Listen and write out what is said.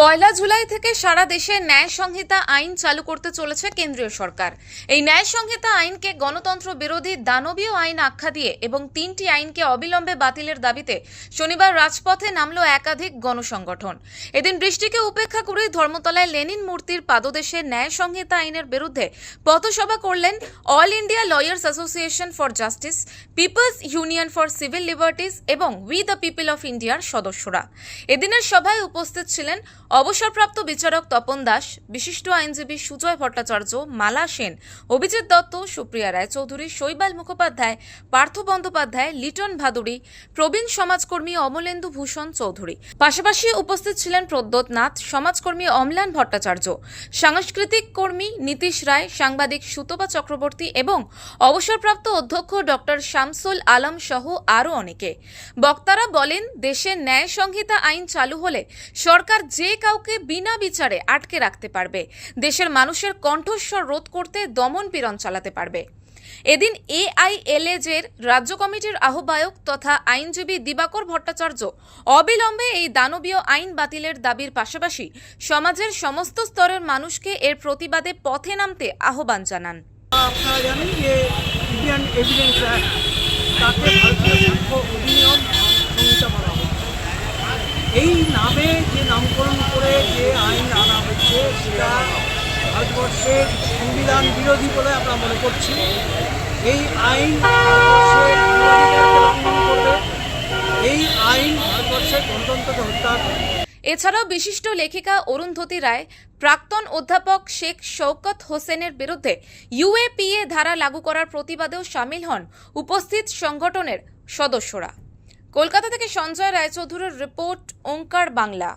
পয়লা জুলাই থেকে সারা দেশে ন্যায় সংহিতা আইন চালু করতে চলেছে কেন্দ্রীয় সরকার। এই ন্যায় সংহিতা আইনকে গণতন্ত্র বিরোধী দানবীয় আইন আখ্যা দিয়ে এবং তিনটি আইনকে অবিলম্বে বাতিলের দাবিতে শনিবার রাজপথে নামলো একাধিক গণসংগঠন। এদিন বৃষ্টিকে উপেক্ষা করে ধর্মতলায় লেনিন মূর্তির পাদদেশে ন্যায় সংহিতা আইনের বিরুদ্ধে পথসভা করলেন All India Lawyers Association for Justice, People's Union for Civil Liberties এবং উই দ্য পিপল অফ ইন্ডিয়ার সদস্যরা। এদিনের সভায় উপস্থিত ছিলেন অবসরপ্রাপ্ত বিচারক তপন দাস, বিশিষ্ট আইনজীবী সুজয় ভট্টাচার্য, মালা সেন, অভিজিৎ দত্ত, সুপ্রিয়া রায়চৌধুরী শৈবাল মুখোপাধ্যায়, পার্থ বন্দ্যোপাধ্যায়, লিটন ভাদুরী প্রবীণ সমাজকর্মী অমলেন্দু ভূষণ চৌধুরী। পাশাপাশি উপস্থিত ছিলেন প্রদ্যোৎ নাথ, সমাজকর্মী অম্লান ভট্টাচার্য, সাংস্কৃতিক কর্মী নীতিশ রায়, সাংবাদিক সুতপা চক্রবর্তী এবং অবসরপ্রাপ্ত অধ্যক্ষ ডক্টর শামসুল আলম সহ আরও অনেকে। বক্তারা বলেন, দেশে ন্যায় সংহিতা আইন চালু হলে সরকার যে কাউকে বিনা বিচারে আটকে রাখতে পারবে। দেশের মানুষের কণ্ঠস্বর রোধ করতে দমন পীড়ন চালাতে পারবে। এদিন এআইএলএজ এর রাজ্য কমিটির আহ্বায়ক তথা আইনজীবী দিবাকর ভট্টাচার্য অবিলম্বে এই দানবীয় আইন বাতিলের দাবির পাশাপাশি সমাজের সমস্ত স্তরের মানুষকে এর প্রতিবাদে পথে নামতে আহ্বান জানান। এই নামে যে নামকরণ করে যে আইন আনা হচ্ছে সেটা ভারতবর্ষের সংবিধান বিরোধী বলে আমরা মনে করছি। এই আইন এই আইন ভারতবর্ষের গণতন্ত্রকে হত্যা এছাড়াও বিশিষ্ট লেখিকা অরুন্ধতী রায়, প্রাক্তন অধ্যাপক শেখ শওকত হোসেনের বিরুদ্ধে ইউএপিএ ধারা লাগু করার প্রতিবাদেও সামিল হন উপস্থিত সংগঠনের সদস্যরা। কলকাতা থেকে সঞ্জয় রায়চৌধুরীর রিপোর্ট, ওঙ্কার বাংলা।